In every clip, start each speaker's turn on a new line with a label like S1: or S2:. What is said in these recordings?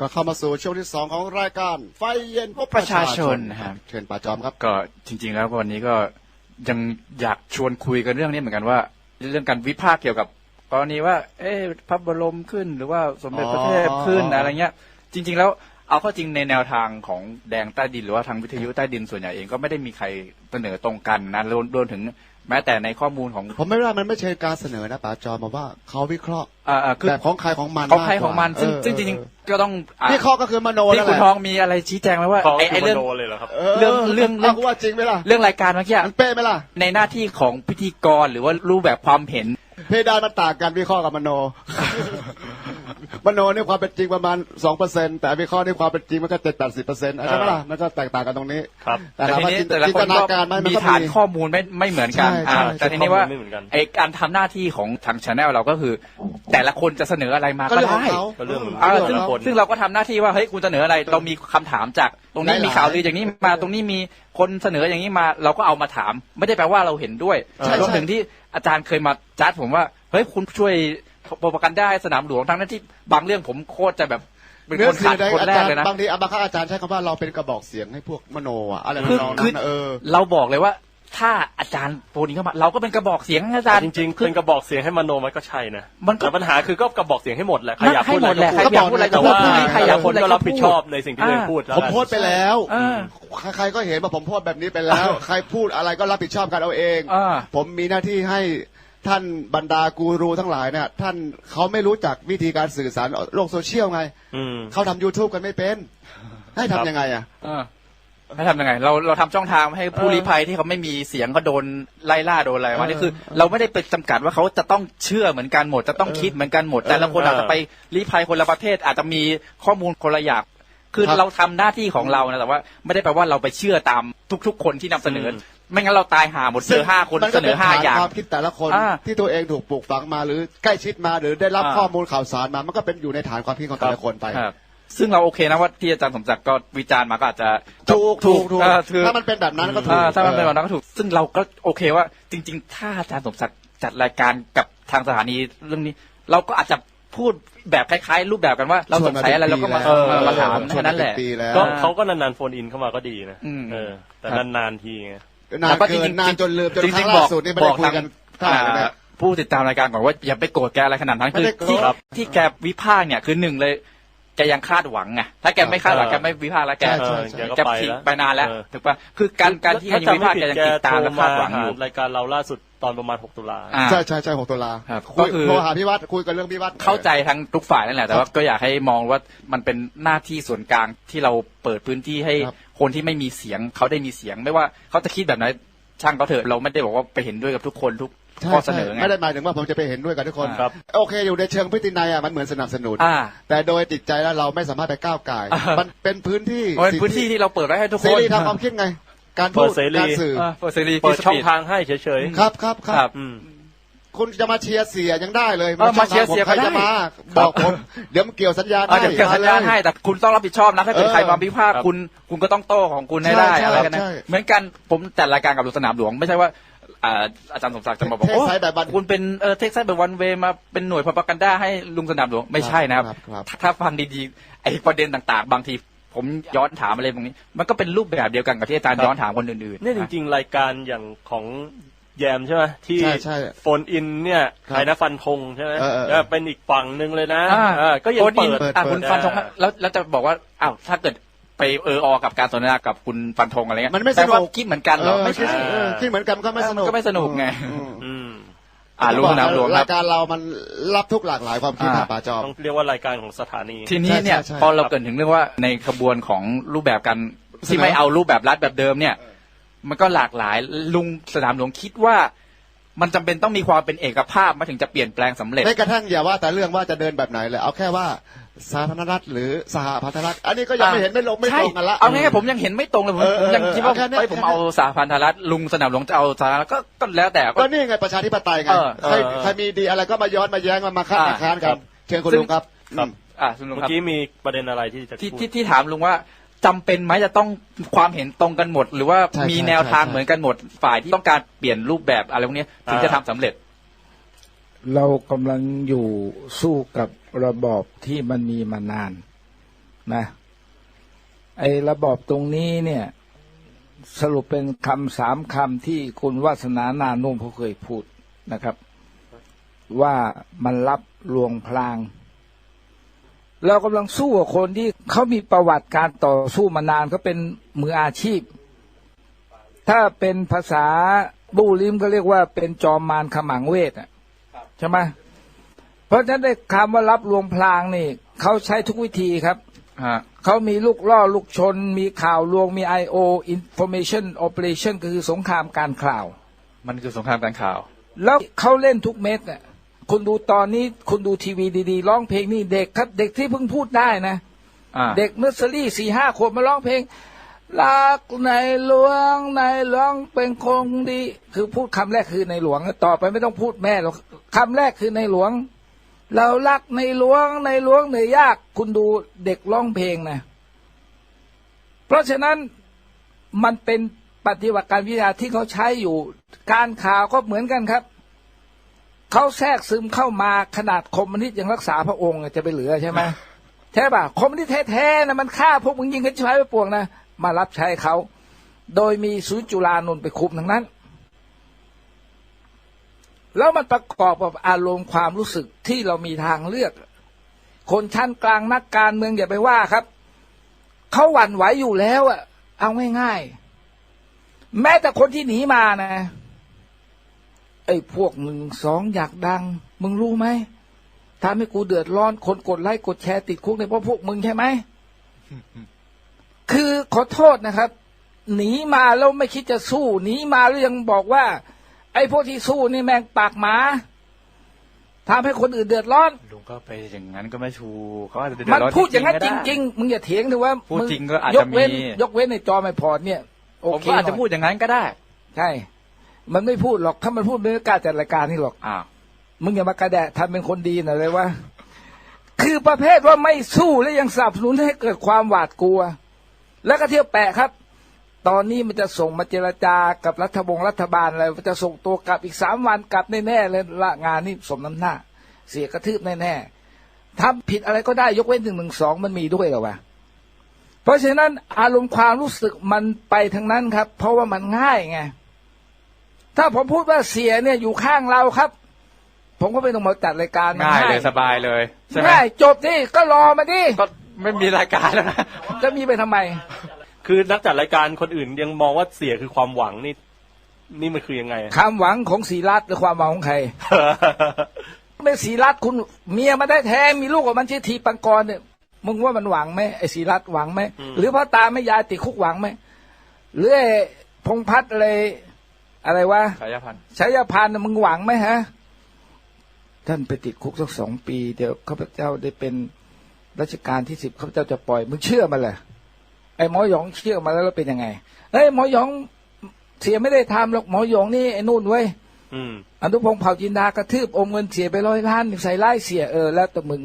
S1: ก็เข้ามาสู่ช่วงที่สองของรายการ ไฟเย็นพบ
S2: ประชาชนครับ
S1: เชิญป่าจอมครับ
S2: ก็จริง ๆ แล้ววันนี้ก็ยังอยากชวนคุยกันเรื่องนี้เหมือนกันว่า เรื่องการวิพากษ์เกี่ยวกับกรณีว่า เอ๊ะพระบรมขึ้นหรือว่าสมเด็จพระเทพขึ้น
S1: อ๋ออ
S2: อะไรเงี้ย จริง ๆ แล้วเอาเข้าจริงในแนวทางของแดงใต้ดินหรือว่าทางวิทยุใต้ดินส่วนใหญ่เองก็ไม่ได้มีใครเสนอตรงกันนะรวมรวมถึง แม้แต่ในข้อมูลของ
S1: ผมไม่ว่ามันไม่ใช่การเสนอนะป่าจอมมาว่าเขาวิเคราะห์
S2: อ่าอ่าคือ
S1: แบบของใครของมัน
S2: ของใคร
S1: มากกว่า
S2: ของมัน ซึ่ง
S1: เออ
S2: ซึ่งจริง
S1: เออ
S2: ๆก็ต้องอะ
S1: วิเคราะห์ก็คือมโน
S2: ที่
S1: นั่น
S2: คุณ
S1: แหละ
S2: ทองมีอะไรชี้แจงไหมว่า
S3: เขา
S2: ไอ้
S3: คื
S2: ไอ้
S3: อม
S2: เรื่อง
S3: โนเลยเหรอครับ
S2: เรื่องเรื่องเรื่องา
S1: กูว่าจริงไหมล่ะ
S2: เรื่องรายการเมื่อกี้
S1: มันเป๊ะไหมล่ะ
S2: ในหน้าที่ของพิธีกรหรือว่ารูปแบบความเห็น
S1: เพดานมันต่างกันวิเคราะห์กับมโน มโนนี่ความเป็นจริงประมาณสองเปอร์เซ็นแต่วิเคราะห์นี่ความเป็นจริงมันก็เจ็ดแปดสิบเปอร์เซ็นต์ใช่ไหมล่ะมันก็แตกต่างกันตรงนี้
S3: ครับ
S1: แต่
S2: แต่
S1: ถาม
S2: ที
S1: ว่า
S2: นี้
S1: จิน
S2: แต่ละ
S1: จิน
S2: ค
S1: ต
S2: น
S1: นา
S2: ก็
S1: การไหมมัน
S2: มี
S1: ก็
S2: ฐาน
S1: มี
S2: ข้อมูลไม่ไม่เหมือนกัน
S1: ใช่
S2: อ่า
S1: ใช่
S2: แต่ทีนี้ว่า
S3: ข้อมูลไม่เหมือนกัน
S2: ไอการทำหน้าที่ของทางชาแนลเราก็คือ แต่ละคนจะเสนออะไรมา
S1: ก็
S2: ก็
S1: เรื่องของ
S2: ได้
S1: เขา
S3: ก็เรื่องของ
S2: อ่า
S1: เรื่อง
S2: ซึ่ง
S1: ของ
S3: คน
S2: ซึ่งเราก็ทำหน้าที่ว่าเฮ้ยคุณเสนออะไรเรามีคำถามจากตรงนี้
S1: หลายๆ
S2: มีข่าวลืออย่างนี้มาตรงนี้มีคนเสนออย่างนี้มาเราก็เอามาถาม ไม่ได้แปลว่าเราเห็นด้วย
S1: ใช่
S2: รวม
S1: ใช่
S2: ถึงที่อาจารย์เคยมาจัดผมว่าเฮ้ยคุณช่วย โปรปกันได้สนามหลวงทั้งนั้นที่บางเรื่องผมโคตรจะแบบเป็น
S1: เนื้
S2: ค
S1: อน
S2: ขั
S1: สื่
S2: ด
S1: อใด
S2: คน
S1: อา
S2: แร
S1: จากร
S2: เลย
S1: ย์
S2: นะ
S1: บางทีบางครั้งอาจารย์ใช้คำว่าเราเป็นกระบอกเสียงให้พวกมโนอะอะไร
S2: คือ
S1: ทำนอง
S2: คื
S1: นั้น
S2: อ
S1: นะเออ
S2: เราบอกเลยว่าถ้าอาจารย์โปรนี้เข้ามา เราก็เป็นกระบอกเสียงให้อาจารย์
S3: จริงๆเป็นกระบอกเสียงให้มโนมันก็ใช่นะ
S2: มันก็
S3: แต่ปัญหาคือก็กระบอกเสียงให้หมดแหละใครอยาก
S2: ให้
S3: พูด
S2: หม
S3: อะ
S2: ด
S3: ไร
S2: แหละ
S3: ก็พูด
S2: ใครอยากพูดอะไร
S1: แต่
S2: ก็
S1: ว่า
S2: พูดใครอยากพูดอะไร
S3: ก็
S2: ก็
S3: รับผิดชอบในสิ่งที่ตัวเองพูดแล้ว
S1: ผมโพสต์ไปแล้ว
S2: อ่า
S1: ใครๆก็เห็นว่าผมโพสต์แบบนี้ไปแล้ว ใครพูดอะไรก็รับผิดชอบกันเอาเอง
S2: อ่า
S1: ผมมีหน้าที่ให้ ท่านบรรดากูรูทั้งหลายเนี่ยท่านเขาไม่รู้จักวิธีการสื่อสารโลกโซเชียลไง
S3: อืม
S1: เขาทำ YouTube กันไม่เป็น ให้ทำยังไงอะ
S2: เออให้ทำยังไง เราเราทำช่องทางให้ผู้
S1: เออ
S2: ลี้ภัยที่เขาไม่มีเสียงก็โดนไล่ล่าโดนอะไรมา
S1: เออ
S2: นี่คือ เราไม่ได้ไปจำกัดว่าเขาจะต้องเชื่อเหมือนกันหมด จะต้อง
S1: เออ
S2: คิดเหมือนกันหมด แต่ละคน
S3: เออ
S2: อาจจะไปลี้ภัยคนละประเทศ อาจจะมีข้อมูลคนละอย่างคือ
S1: ครับ
S2: เราทำหน้าที่ของเรานะแต่ว่า ไม่ได้แปลว่าเราไปเชื่อตามทุก ๆ คนที่นำเสนออ ไม่งั้นเราตายห่าหมดเจอห้าคน
S1: มั
S2: เสนอห้า
S1: ป็ฐ
S2: อย่าง
S1: ความคิดแต่ละคน
S2: อ่า
S1: ที่ตัวเองถูกปลูกฝังมาหรือใกล้ชิดมาหรือได้รับ
S2: อ่า
S1: ข้อมูลข่าวสารมา มันก็เป็นอยู่ในฐานความคิดของแต่ละคนไป
S2: ครับซึ่งเราโอเคนะว่าที่อาจารย์สมศักดิ์ก็วิจารณ์มาก็อาจจะ
S1: ถูกถูกถูก
S2: เออถูก
S1: ถ้ามันเป็นแบบนั้นก็ถูก
S2: อ่าถ้ามันเป็นแบบนั้นก็ถูก ซึ่งเราก็โอเคว่าจริง ๆ ถ้าอาจารย์สมศักดิ์จัดรายการกับทางสถานีเรื่องนี้ เราก็อาจจะพูดแบบคล้ายๆ รูปแบบกันว่าเราสงสัยอะไรเราก็มา
S1: ชวน
S2: มามาถาม
S1: ชว
S2: แค่นั้นแหละ
S1: เป็ปีแล้ว
S3: ก็เขาก็นานๆโฟนอินเข้ามาก็ดีนะ
S2: อืม
S3: เออแต่
S2: ครับ
S3: นานๆทีไง
S1: นานเกินนานจนลืมจนครั้งล่าสุดนี่ไม่ได้คุยกันเท่าไหร่เลยนะ
S2: ผู้ติดตามรายการก่อนว่าอย่าไปโกรธแกอะไรขนาดนั้นคือ
S1: ไม่ได้โกรธ
S2: ที่
S3: ครับ
S2: ที่แกวิพากษ์เนี่ยคือหนึ่งเลยแกยังคาดหวังไงถ้าแกไม่คาดหวัง
S3: เออ
S2: แกไม่วิพากษ์แล้วแก
S1: ใช่
S3: เอ
S1: ใช่
S3: อ
S1: ใช่
S3: แกก็
S2: แก
S3: ไป
S2: ทิ้ง
S3: แล้ว
S2: ไปนานแล้ว
S3: เออ
S2: ถูกปะคือการการที่ยังวิพากษ์แกยังติดตามและคาดหวังอยู่
S3: รายการเราล่าสุดตอนประมาณ 6 ตุลา
S2: อ่า
S1: ใช่ใช่ใช่หกตุลา
S2: ครับ
S1: คุย
S2: ก็คือ
S1: โทรหาพี่วัดคุยกันเรื่องพี่วัด
S2: เข้าใจทั้งทุกฝ่ายนั่นแหละแต่ว่าก็อยากให้มองว่ามันเป็นหน้าที่ส่วนกลางที่เราเปิดพื้นที่ให้
S1: ครับ
S2: คนที่ไม่มีเสียงเขาได้มีเสียง ไม่ว่าเขาจะคิดแบบไหนช่างเขาเถอะเราไม่ได้บอกว่าไปเห็นด้วยกับทุกคนทุก
S1: ใช่
S2: ข้อเสนอ
S1: ใช่
S2: ไง
S1: ไม่ได้หมายถึงว่าผมจะไปเห็นด้วยกับทุกคน
S3: ครับ
S1: โอเค อยู่ในเชิงพฤตินัยอะมันเหมือนสนับสนุน
S2: อ่า
S1: แต่โดยจิตใจแล้วเราไม่สามารถไปก้าวไก่าย
S2: อ่ามั
S1: มันเป็นพื้นที่
S2: เพราะเป็นพื้นที่ที่เราเปิดไว้ให้ทุก
S1: เส
S2: คน
S1: รีทางความคิดไง การพู
S3: เปิ
S1: ด
S3: ดเสรี
S1: การสื่อ
S2: อ่าเปิดเสรี
S3: เปิดช่อง
S2: Free
S3: ทางให้เฉย
S1: ครับครับค
S2: ครั
S1: รับ
S2: บ
S3: ๆอืม
S1: คุณจะมาเชียร์เสียยังได้เลย
S2: เออมาเชียร์เสีย
S1: ใคร
S2: ก็ได้
S1: จะมาบอกผมเดี๋ยวมันเกี่ยวสัญญาณ
S2: อ่าเดี๋ยวเกี่ยวสัญญาณให้แต่คุณต้องรับผิดชอบนะ ถ้าเกิด
S1: เออ
S2: ใครมาวิพากษ์
S3: ครับ
S2: คุณ คุณก็ต้องโต้ของคุณให้ได้
S1: ใช่
S2: อะไรกันนะ
S1: ใช่
S2: เหมือนกันผมจัดรายการกับสนามหลวง ไม่ใช่ว่าอ่าอาจารย์สมศักดิ์จะมาบอก
S1: เทค
S2: โอ้
S1: ไซด์แบบวัน
S2: คุณเป็นเออเท็กซัสแบบวันเวมาเป็นหน่วยพปกันด้าให้ลุงสนามหลวงไม่ใช่นะครับ
S1: ครับครับ
S2: ถ้าฟังดีๆไอ้ประเด็นต่างๆ บางที ผมย้อนถามอะไรตรงนี้ มันก็เป็นรูปแบบเดียวกันกับที่อาจารย์
S3: ครับ
S2: ย้อนถามคนอื่นๆ
S3: เนี่ยจริง ๆ รายการอย่างของ แยมใช่ไหมที่
S1: ใช่ใช่
S3: โฟนอินเนี่ย
S1: ครับ
S3: ใครนะฟันธงใช่ไหม
S1: เออเออ
S3: เออเป็นอีกฝั่งหนึ่งเลยนะ
S2: อ่า
S3: เออก็ยัง
S2: โอนอิ
S3: เปิ
S2: น
S3: ด
S2: อะ
S1: เปิด
S2: คุณฟันธง
S3: เปิด
S2: แล้วแล้วจะบอกว่าอ้าวถ้าเกิดไปเอออกับการสนทนากับคุณฟันธงอะไรเงี้ย
S1: มันไม่
S2: แปลว่า
S1: สนุก
S2: คิดเหมือนกันเหรอ
S1: เออ
S2: ไม่
S1: คิด
S2: ใช่
S1: เออคิดเหมือนกันก็ไม่สนุก
S2: มันก็ไม่สนุกไง
S1: อืม
S3: อืม
S2: อ่าลุงสนามหลวงค
S1: รา
S2: รับ
S1: ยการเรามันรับทุกหลากหลายความคิด
S2: อ่า
S1: นะป่าจอม
S3: ต้องเรียกว่ารายการของสถานี
S2: ทีนี้เนี่ย
S1: ใช่ใช่ใช่
S2: พอเราเกรินถึงเรื่องว่าในขบวนของรูปแบบการที่ไม่เอารูปแบบรัฐแบบเดิมเนี่ย มันก็หลากหลาย ลุงสนามหลวงคิดว่า มันจำเป็นต้องมีความเป็นเอกภาพมาถึงจะเปลี่ยนแปลงสำเร็จ
S1: ไม่กระทั่งอย่าว่าแต่เรื่องว่าจะเดินแบบไหนเลย เอาแค่ว่าสาธารณรัฐหรือสหพันธรัฐ อันนี้ก็ยังไม่เห็นไม่ลงไม่ตรงกันละ
S2: ใช่เอาง่ายๆผมยังเห็นไม่ตรงเลยผม
S1: เออ
S2: ผมยังคิดว่า
S1: เอาแค่เนี้ย
S2: เอ้ยผม
S1: แค่เนี้ย
S2: เอาสาพันธรัฐลุงสนามหลวงจะเอาสาธารณรัฐก็ก็แล้วแต่ก็
S1: ก็นี่ไงประชาธิปไตยไง
S2: เออ
S1: ใคร
S3: เออ
S1: ใครมีดีอะไรก็มาย้อนมาแย้งมามาคัด
S2: อ่า
S1: มาค้านกันเชิญคุณ
S2: ซึ่ง
S1: ลุงครับ
S3: ครับ
S1: อืม
S2: อะคุณลุง
S3: เมื่
S2: ครับ
S3: อกี้มีประเด็นอะไรที่จะ
S2: ที่
S3: พูด
S2: ที่ที่ถามลุงว่า จำเป็นไหมจะต้องความเห็นตรงกันหมด หรือว่า
S1: ใช่
S2: มี
S1: ใช่
S2: แนวทาง
S1: ใช่
S2: เหมือนกันหมดฝ่ายที่ต้องการเปลี่ยนรูปแบบอะไรพวกนี้ถึงจะทำสำเร็จ
S4: เรากำลังอยู่สู้กับระบอบที่มันมีมานานนะไอ้ระบอบตรงนี้เนี่ย สรุปเป็นคำสามคำที่คุณวาสนานานุ่มเขาเคยพูดนะครับ ว่ามันรับลวงพลาง เรากำลังสู้กับคนที่เขามีประวัติการต่อสู้มานานเขาเป็นมืออาชีพ ถ้าเป็นภาษาบูลิมก็เรียกว่าเป็นจอมมารขมังเวทอะใช่ไหมเพราะฉะนั้นได้คำว่ารับลวงพลางนี่เขาใช้ทุกวิธีครับ
S2: ฮะ
S4: เขามีลูกล่อลูกชน มีข่าวลวงมี I.O. information operation ก็คือสงครามการข่าว
S2: มันคือสงครามการข่าว
S4: แล้วเขาเล่นทุกเม็ดน่ะ คุณดูตอนนี้คุณดูทีวีดีๆร้องเพลงนี่เด็กครับ เด็กที่เพิ่งพูดได้นะ
S2: อ่า
S4: เด็กเนอร์เซอรี่สี่ห้าขวบมาร้องเพลงรักในหลวงในหลวงเป็นคงดี คือพูดคำแรกคือในหลวงต่อไปไม่ต้องพูดแม่หรอกคำแรกคือในหลวง เรารักในหลวงในหลวงเหนื่อยยาก คุณดูเด็กร้องเพลงนะ เพราะฉะนั้นมันเป็นปฏิบัติการวิทยาที่เขาใช้อยู่ การข่าวก็เหมือนกันครับ เขาแทรกซึมเข้ามาขนาดคอมมิวนิสต์ยังรักษาพระองค์จะไปเหลือใช่ไหมใช่ป่ะคอมมิวนิสต์แท้ๆนะมันฆ่าพวกมึงยิงกันใช้ไปปวงนะมารับใช้เขา โดยมีศูนย์จุฬานนท์ไปคุมทั้งนั้น แล้วมันประกอบกับอารมณ์ความรู้สึกที่เรามีทางเลือก คนชั้นกลางนักการเมืองอย่าไปว่าครับเขาหวั่นไหวอยู่แล้วอะเอาง่ายๆแม้แต่คนที่หนีมานะไอ้พวกหนึ่งสองอยากดัง มึงรู้ไหมทำให้กูเดือดร้อนคนกดไลค์กดแชร์ติดคุกในเพราะพวกมึงใช่ไหมคือขอโทษนะครับ หนีมาแล้วไม่คิดจะสู้หนีมาแล้วยังบอกว่า ไอ้พวกที่สู้นี่แม่งปากหมาทำให้คนอื่นเดือดร้อน
S2: ลุงก็ไปอย่างนั้นก็ไม่ถูกเขาอาจจะเดือ
S4: มัน
S2: ดร้อน
S4: พูดอย่างนั้น
S2: ๆ
S4: จ
S2: ก็ได้
S4: ริง ๆ มึงอย่าเถียงเลยว่า
S2: พูด
S4: มึ
S2: จริงก็อาจ
S4: ย
S2: จะ
S4: กเว้น
S2: มี
S4: ยกเว้นในจอไม่พอร์ตเนี่ยโอ
S2: ผม
S4: เค
S2: ก็อาจจะ
S4: หน่ย
S2: พูดอย่างนั้นก็ได้
S4: ใช่ มันไม่พูดหรอกถ้ามันพูดไม่กล้าจัดรายการนี่หรอก
S2: อ้าว
S4: มึงอย่ามากระแดะทำเป็นคนดีหน่อยเลยว่าคือประเภทว่าไม่สู้และยังสนับสนุนให้เกิดความหวาดกลัว แล้วก็เที่ยวแปะครับ ตอนนี้มันจะส่งมาเจรจากับรัฐบงรัฐบาลอะไรมันจะส่งตัวกลับอีกสามวันกลับแน่ๆเลยละงานนี่สมน้ำหน้า เสียกระทืบแน่ๆทำผิดอะไรก็ได้ยกเว้นหนึ่งหนึ่งสองมันมีด้วยเหรอวะเพราะฉะนั้นอารมณ์ความรู้สึกมันไปทางนั้นครับ เพราะว่ามันง่ายไง ถ้าผมพูดว่าเสียเนี่ยอยู่ข้างเราครับ ผมก็ไม่ต้องมาจัดรายการมัน
S2: ง่ายเลยสบายเลยใช่ไหม
S4: ง่ายจบดิก็รอมาดิ
S2: ก็ไม่มีรายการแล้วนะ
S4: จะมีไปทำไม
S3: คือนักจัดรายการคนอื่นยังมองว่าเสียคือความหวังนี่ นี่มันคือยังไง
S4: ความหวังของศรีรัตน์หรือความหวังของใครไม่ศรีรัตน์คุณเมียมาได้แท้มีลูกกับมันชื่อทีปังกรเนี่ยมึงว่ามันหวังไหมไอ้ศรีรัตน์หวังไหม
S3: อืม
S4: หรือพ่อตาไม่ยายติดคุกหวังไหมหรือไอ้พงษ์พัฒน์อะไร อะไรวะ
S2: สายพันธุ์
S4: ชัยพันธ์น่ะมึงหวังไหมฮะ ท่านไปติดคุกสักสองปี เดี๋ยวข้าพเจ้าได้เป็นรัชกาลที่สิบข้าพเจ้าจะปล่อยมึงเชื่อมันเลยไอ้หมอหยองเชื่อมาแล้วแล้วเป็นยังไงเฮ้ยหมอหยองเสียไม่ได้ทำหรอกหมอหยองนี่ไอ้นู่นเว้ย
S3: อืม
S4: อนุพงษ์เผ่าจินดากระทืบอมเงินเสียไปร้อยล้านใส่ไล่เสียเออแล้วแต่มึง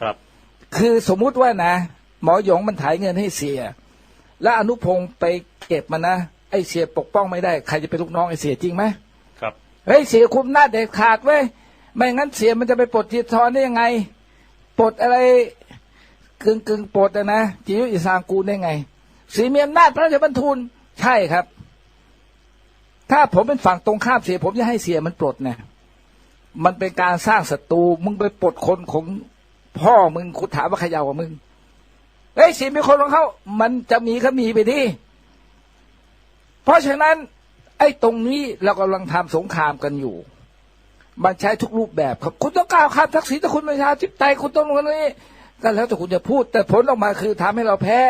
S3: ครับ
S4: คือสมมุติว่านะ หมอหยองมันถ่ายเงินให้เสีย แล้วอนุพงษ์ไปเก็บมันนะ ไอ้เสียปกป้องไม่ได้ใครจะเป็นลูกน้องไอ้เสียจริงไหม
S3: ครับ
S4: เฮ้ยเสียคุมหน้าจเด็ดขาดเว้ยไม่งั้นเสียมันจะไปปลดจีทอนได้ยังไงปลดอะไรกึ่งกึ่งปลดอะนะจิยุอิสางกูลได้ไงเสียมีอำนาจพระราชบัญทูลใช่ครับ ถ้าผมเป็นฝั่งตรงข้ามเสีย ผมจะให้เสียมันปลดนะมันเป็นการสร้างศัตรูมึงไปปลดคนของพ่อมึงคุณถามว่าใครยาวกว่ามึงเฮ้ยเสียมีคนของเขามันจะมีก็มีไปดิ เพราะฉะนั้น ไอ้ตรงนี้เรากำลังทำสงครามกันอยู่ มันใช้ทุกรูปแบบครับ คุณต้องกล่าวคำทักษิณแต่คุณประชาธิปไตยคุณต้องรู้นี้ก็แล้วแต่คุณจะพูด แต่ผลออกมาคือทำให้เราแพ้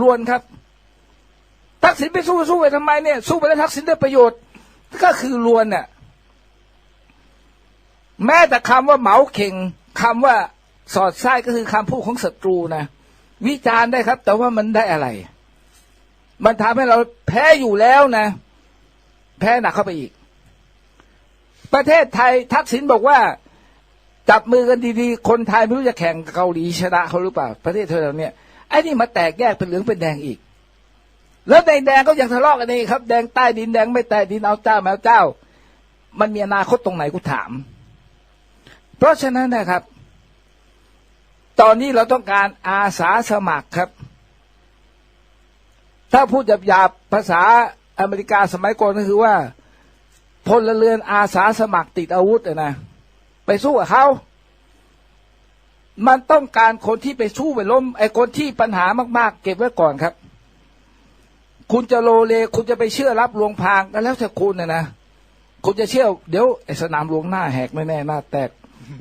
S4: ล้วนครับ ทักษิณไปสู้สู้ไปทำไมเนี่ย สู้ไปแล้วทักษิณได้ประโยชน์ ก็คือล้วนเนี่ยแม้แต่คำว่าเหมาเข่งคำว่าสอดไส้ก็คือคำพูดของศัตรูนะวิจารณ์ได้ครับ แต่ว่ามันได้อะไร มันทำให้เราแพ้อยู่แล้วนะ แพ้หนักเข้าไปอีก ประเทศไทยทักษิณบอกว่า จับมือกันดีๆ คนไทยไม่รู้จะแข่งเกาหลีชนะเขาหรือเปล่า ประเทศเธอเราเนี่ยไอ้นี่มาแตกแยกเป็นเหลืองเป็นแดงอีก แล้วในแดงก็ยังทะเลาะกันเองครับ แดงใต้ดินแดงไม่ใต้ดินเอาเจ้าแมวเจ้า มันมีอนาคตตรงไหนกูถาม เพราะฉะนั้นนะครับ ตอนนี้เราต้องการอาสาสมัครครับ ถ้าพูดหยาบๆภาษาอเมริกาสมัยก่อนก็คือว่าพลเรือนอาสาสมัครติดอาวุธนะไปสู้กับเขามันต้องการคนที่ไปสู้ไปล้มไอ้คนที่ปัญหามากๆ เก็บไว้ก่อนครับ คุณจะโลเลคุณจะไปเชื่อรับลวงพรางก็แล้วแต่คุณนะนะคุณจะเชื่อ เดี๋ยวไอ้สนามหลวงหน้าแหกแน่ๆหน้าแตก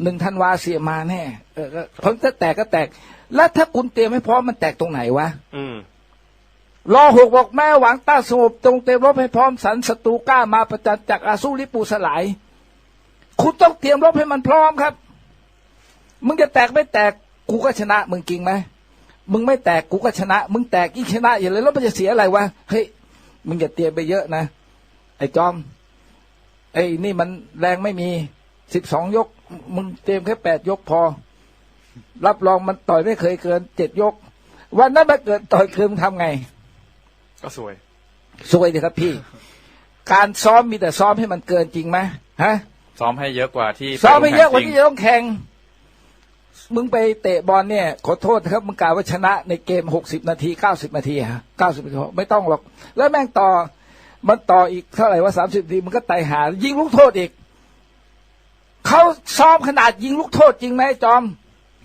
S4: หนึ่งธันวาเสียมาแน่เออก็เพราะถ้าแตกก็แตก แล้วถ้าคุณเตรียมให้พร้อมมันแตกตรงไหนวะ
S3: อืม
S4: รอหกบอกแม่หวังต้าสงบจงเตรียมรบให้พร้อมสันศัตรูกล้ามาประจันจากอาสู้ริปูสลาย คุณต้องเตรียมรบให้มันพร้อมครับ มึงจะแตกไม่แตกกูก็ชนะ มึงจริงไหมมึงไม่แตกกูก็ชนะ มึงแตกยิ่ชนะอย่าเลยแล้วมันจะเสียอะไรวะเฮ้ยมึงอย่าเตรียมไปเยอะนะ ไอ้จอม ไอ้นี่มันแรงไม่มีสิบสองยก มึงเตรียมแค่แปดยกพอ รับรองมันต่อยไม่เคยเกินเจ็ดยก วันนั้นมาเกิดต่อยคืนมึงทำไง
S2: ก็สวย
S4: สวยเลยครับพี่ การซ้อมมีแต่ซ้อมให้มันเกินจริงไหมฮะ
S2: ซ้อมให้เยอะกว่าที่
S4: ซ้อมให้เยอะกว่า
S2: จริ
S4: ที่
S2: ง
S4: จะต้องแข่ง มึงไปเตะบอลเนี่ย ขอโทษนะครับ มึงกล่าวว่าชนะในเกมหกสิบนาทีเก้าสิบนาทีฮะเก้าสิบนาทีไม่ต้องหรอก แล้วแม่งต่อ มันต่ออีกเท่าไหร่ว่าสามสิบนาทีมันก็ไต่หา ยิงลูกโทษอีกเขาซ้อมขนาดยิงลูกโทษจริงไหมจอม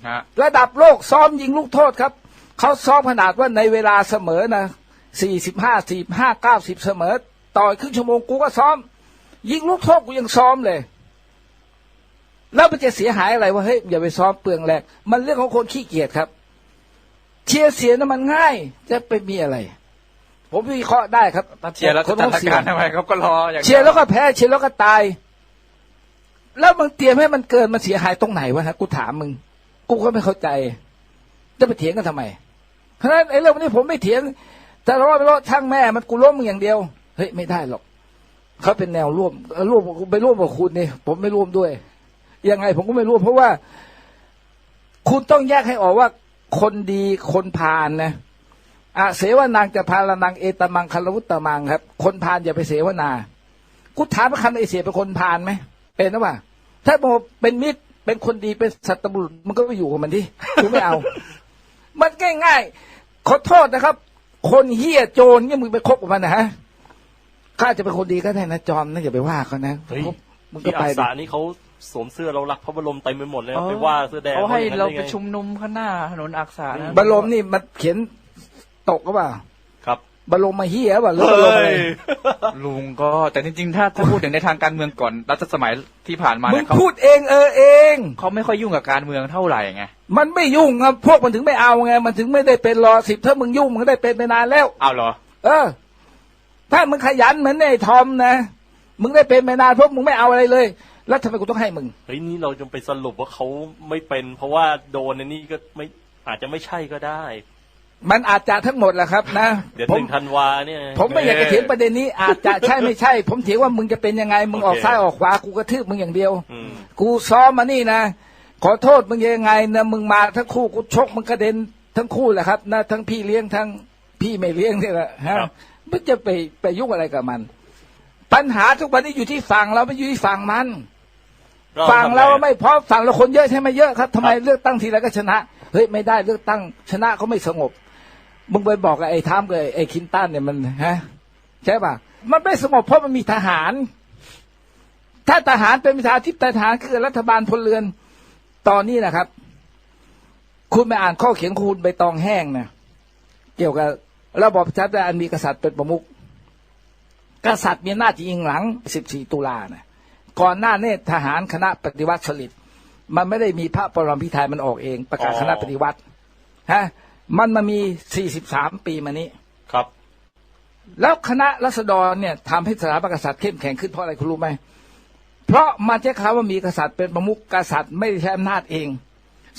S2: ฮะ
S4: ระดับโลกซ้อมยิงลูกโทษครับ เขาซ้อมขนาดว่าในเวลาเสมอนะ สี่สิบห้าสี่ห้าเก้าสิบเสมอ ต่อยครึ่งชั่วโมงกูก็ซ้อม ยิงลูกโทษกูยังซ้อมเลย แล้วมันจะเสียหายอะไรวะเฮ้ยอย่าไปซ้อมเปลืองแรงมันเรื่องของคนขี้เกียจครับ เชียร์เสียนั้นมันง่าย จะไปมีอะไร ผมวิเคราะห์ได้ครับ
S2: ถ้าเชียร์แล้ว
S4: ค
S2: จะ
S4: น
S2: จั
S4: ต้
S2: ด
S4: อง
S2: ราย
S4: เสีย
S2: การทำไมเขาก็รออย่างดี
S4: เชียร์แล้วก็แพ้เชียร์แล้วก็ตาย แล้วมึงเตรียมให้มันเกินมันเสียหายตรงไหนวะฮะกูถามมึงกูก็ไม่เข้าใจ จะไปเถียงกันทำไมเพราะฉะนั้นไอ้เรื่องนี้ผมไม่เถียง แต่เราว่าไปว่าช่างแม่มันกูล้มมึงอย่างเดียว เฮ้ยไม่ได้หรอกเขาเป็นแนวร่วมร่วมไปร่วมกับคุณนี่ผมไม่ร่วมด้วย ยังไงผมก็ไม่ร่วมเพราะว่า คุณต้องแยกให้ออกว่า คนดีคนพาลนะอาเสวนางจะพาลนังเอตมังคารวุตตมังครับ คนพาลอย่าไปเสวนากูถามว่าคำไอเสียเป็นคนพาลไหมเป็นหรือเปล่าถ้าบอกเป็นมิตรเป็นคนดีเป็นสัตบุรุษมันก็ไปอยู่กับมันดิกูไม่เอา มันง่ายๆขอโทษนะครับ คนเฮี้ยโจรเนี่ยมึงไปคบกับมันนะฮะข้าจะเป็นคนดีก็ได้นะจอมนะอย่าไปว่าเขานะ
S3: เฮ้ย
S4: มึงก็
S3: ที่
S4: ไป
S3: อา
S4: ดิ
S3: สานี่เขาสวมเสื้อเรารักพระบรมเต็มไปหมดเลย
S2: เออ
S3: ไปว่าเสื้อแดง
S2: เขาให้
S3: อย่งนั้น
S2: เรา
S3: ด้
S2: ไป
S3: ง
S2: ชุมนุมข้างหน้าถนนอักษานะ
S4: บรมนี่มันเขียนตกก็เปล่า
S3: ครั บ
S4: บรมมาเฮี้ยเปล่าหรือบรมอะไร
S2: ลุงก็แต่จริงๆ ถ้าถ้าพูดถึงในทางการเมืองก่อนรัชสมัยที่ผ่านมา
S4: มึ
S2: เนี่
S4: ง
S2: ยเขา
S4: พูดเองเออเอง
S2: เขาไม่ค่อยยุ่งกับการเมืองเท่าไหร่ไง
S4: มันไม่ยุ่งครับพวกมันถึงไม่เอาไง มันถึงไม่ได้เป็นรอสิบถ้ามึงยุ่งมึงก็ได้เป็นไปนานแล้ว
S2: เอาเหรอ
S4: เออ ถ้ามึงขยันเหมือนไอ้ทอมนะมึงได้เป็นไปนานเพราะมึงไม่เอาอะไรเลย แล้วทำไมกูต้องให้มึง
S3: เฮ้ยนี่เราจะไปสรุปว่าเขาไม่เป็น เพราะว่าโดนในนี่ก็ไม่อาจจะไม่ใช่ก็ได้
S4: มันอาจจะทั้งหมดแหละครับนะ
S3: เดี๋ยว
S4: ผ
S3: ห
S4: ม
S3: นึ่งธันวาเนี่ย
S4: ผมไม่อยากจะเถียงประเด็นนี้อาจจะใช่ไม่ใช่ ผมเถียงว่ามึงจะเป็นยังไง มึงออก
S3: โอเค
S4: ซ้ายออกขวากูกระทืบมึงอย่างเดียว
S3: อืม
S4: กูซ้อมมานี่นะ ขอโทษมึงยังไงนะมึงมาทั้งคู่กูชกมึงกระเด็นทั้งคู่แหละครับนะทั้งพี่เลี้ยงทั้งพี่ไม่เลี้ยงเนี่ยแหละฮะมันจะไปไปยุ่งอะไรกับมัน ปัญหาทุกวันนี้อยู่ที่ฝั่งเราไม่อยู่ที่ฝั่งมัน ฝั่งเราไม่พร้อมฝั่งเราคนเยอะใช่ไหมเยอะครับทำไมเลือกตั้งทีไรก็ชนะ เฮ้ยไม่ได้เลือกตั้ง ชนะเขาไม่สงบ มึงไปบอกกับไอ้ทามกับไอ้คินตันเนี่ยมันฮะใช่ป่ะมันไม่สงบเพราะมันมีทหาร ถ้าทหารเป็นประชาธิปไตยทหารคือรัฐบาลพลเรือนตอนนี้นะครับ คุณไปอ่านข้อเขียนคุณใบตองแห้งนะเกี่ยวกับระบอบประชาธิปไตยอันมีกษัตริย์เป็นประมุขกษัตริย์มีหน้าที่ยิงหลัง 14 ตุลานะก่อนหน้านี้ทหารคณะปฏิวัติสลิด มันไม่ได้มีพระปรมาภิไธยมันออกเอง ประกาศคณะปฏิวัติฮะมันมามี43ปีมานี้
S3: ครับ
S4: แล้วคณะรัษฎรเนี่ยทำให้สถาบันกษัตริย์เข้มแข็งขึ้นเพราะอะไรคุณรู้ไหมเพราะมันใช้คำว่ามีกษัตริย์เป็นประมุขกษัตริย์ไม่ได้ใช้อำนาจเอง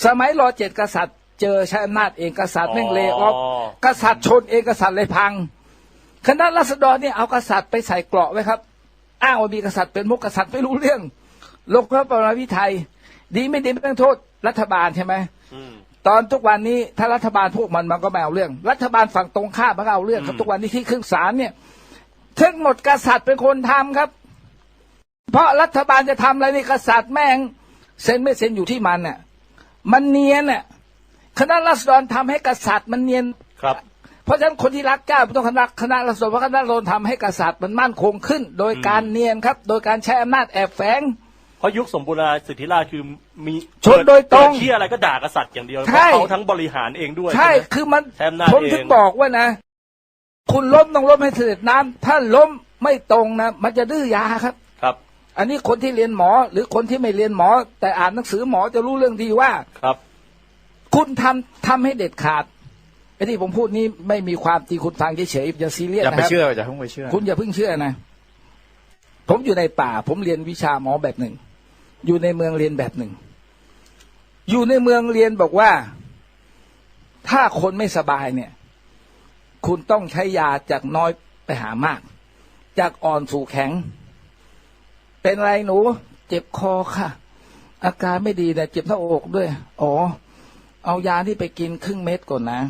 S4: สมัยรอเจ็ดกษัตริย์เจอใช้อำนาจเองกษัตริย์แม่งเลออฟกษัตริย์ชนเองกษัตริย์เลยพัง คณะรัษฎรเนี่ยเอากษัตริย์ไปใส่เกราะไว้ครับ อ้างว่ามีกษัตริย์เป็นมุขกษัตริย์ไม่รู้เรื่องลงพระปรมาภิไธย ดีไม่ดีไม่ต้องโทษรัฐบาลใช่ไหม
S3: อืม
S4: ตอนทุกวันนี้ถ้ารัฐบาลพวกมันมันก็ไม่เอาเรื่อง รัฐบาลฝั่งตรงข้ามมันก็เอาเรื่องครับ
S3: อืม
S4: ทุกวันนี้ที่ขึ้นศาลเนี่ยทั้งหมดกษัตริย์เป็นคนทำครับ เพราะรัฐบาลจะทำอะไรนี่กษัตริย์แม่งเซ็นไม่เซ็นอยู่ที่มันน่ะ มันเนียนน่ะคณะรัษฎรทำให้กษัตริย์มันเนียน
S3: ครับ
S4: เพราะฉะนั้นคนที่รักเจ้าต้องคณะคณะรัศดรเพราะคณะรัศดรทำให้กษัตริย์มันมั่นคงขึ้น โดยการเนียนครับ โดยการใช้อำนาจแอบแฝง
S3: เพ ราะยุคสมบูรณาสิทธิราชย์คือมี
S4: ชนโดยตรง
S3: เกิที่อะไรก็ด่ากษัตริย์อย่างเดียว
S4: ใช่
S3: เพราะเขาทั้งบริหารเองด้วย
S4: ใช่
S3: ไหม
S4: คือมัน
S3: ใช้อำนาจ
S4: ผมถึง
S3: เอง
S4: บอกว่านะ คุณล้มต้องล้มให้เสด็จน้ำถ้าล้มไม่ตรงนะ มันจะดื้อยาครับ
S3: ครับ
S4: อันนี้คนที่เรียนหมอ หรือคนที่ไม่เรียนหมอ แต่อ่านหนังสือหมอจะรู้เรื่องดีว่า
S3: ครับ
S4: คุณทำทำให้เด็ดขาดไอ้ที่ผมพูดนี้ไม่มีความจริงคุณฟังเฉยๆอย่าซีเรียส
S2: อย่า
S4: นะ
S2: ไป
S4: ครับ
S2: เชื่ออย่าเพิ่งไปเชื่อ
S4: คุณอย่าเพิ่งเชื่อนะ ผมอยู่ในป่า ผมเรียนวิชาหมอแบบหนึ่ง อยู่ในเมืองเรียนแบบหนึ่ง อยู่ในเมืองเรียนบอกว่า ถ้าคนไม่สบายเนี่ย คุณต้องใช้ยาจากน้อยไปหามาก จากอ่อนสู่แข็ง เป็นไรหนู เจ็บคอค่ะ อาการไม่ดีนะเจ็บหน้าอกด้วย อ๋อ เอายาที่ไปกินครึ่งเม็ดก่อนนะ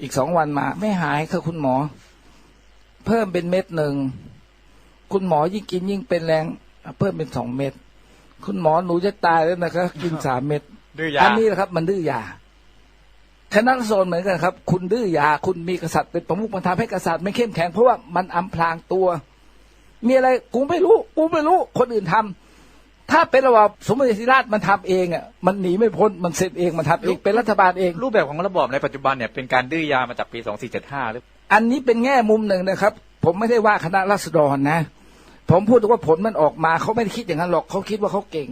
S4: อีกสองวันมา ไม่หายค่ะคุณหมอ เพิ่มเป็นเม็ดหนึ่ง คุณหมอยิ่งกินยิ่งเป็นแรง เพิ่มเป็นสองเม็ดคุณหมอหนูจะตายแล้วนะครับกินสามเม็ด
S2: ดื้อยา
S4: อันนี้แหละครับ มันดื้อยาคณะโซนเหมือนกันครับ คุณดื้อยา คุณมีกษัตริย์เป็นประมุขมันทำให้กษัตริย์ไม่เข้มแข็งเพราะว่ามันอำพรางตัว มีอะไรกูไม่รู้ กูไม่รู้ คนอื่นทำถ้าเป็นระบอบสมเด็จสิราชมันทำเองอะมันหนีไม่พ้นมันเสร็จเองมันทำเองเป็นรัฐบาลเอง
S2: รูปแบบของระบอบในปัจจุบันเนี่ยเป็นการดื้อยามาจากปี2475หรือ
S4: อันนี้เป็นแง่มุมหนึ่งนะครับ ผมไม่ได้ว่าคณะรัษฎรนะ ผมพูดว่าผลมันออกมาเขาไม่ได้คิดอย่างนั้นหรอกเขาคิดว่าเขาเก่ง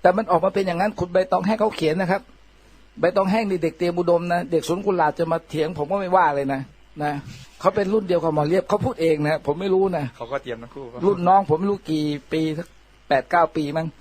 S4: แต่มันออกมาเป็นอย่างนั้นคุณใบตองแห้งเขาเขียนนะครับ ใบตองแห้งนี่เด็กเตรียมอุดมนะเด็กสวนกุหลาบจะมาเถียง ผมก็ไม่ว่าเลยนะนะเขาเป็นรุ่นเดียวกับหมอเรียบเขาพูดเองนะผมไม่รู้นะ
S2: เขาก็เตรียมทั้งคู่
S4: รุ่นน้องผมไม่รู้กี่ปีสักแปดเก้าปีมั้ง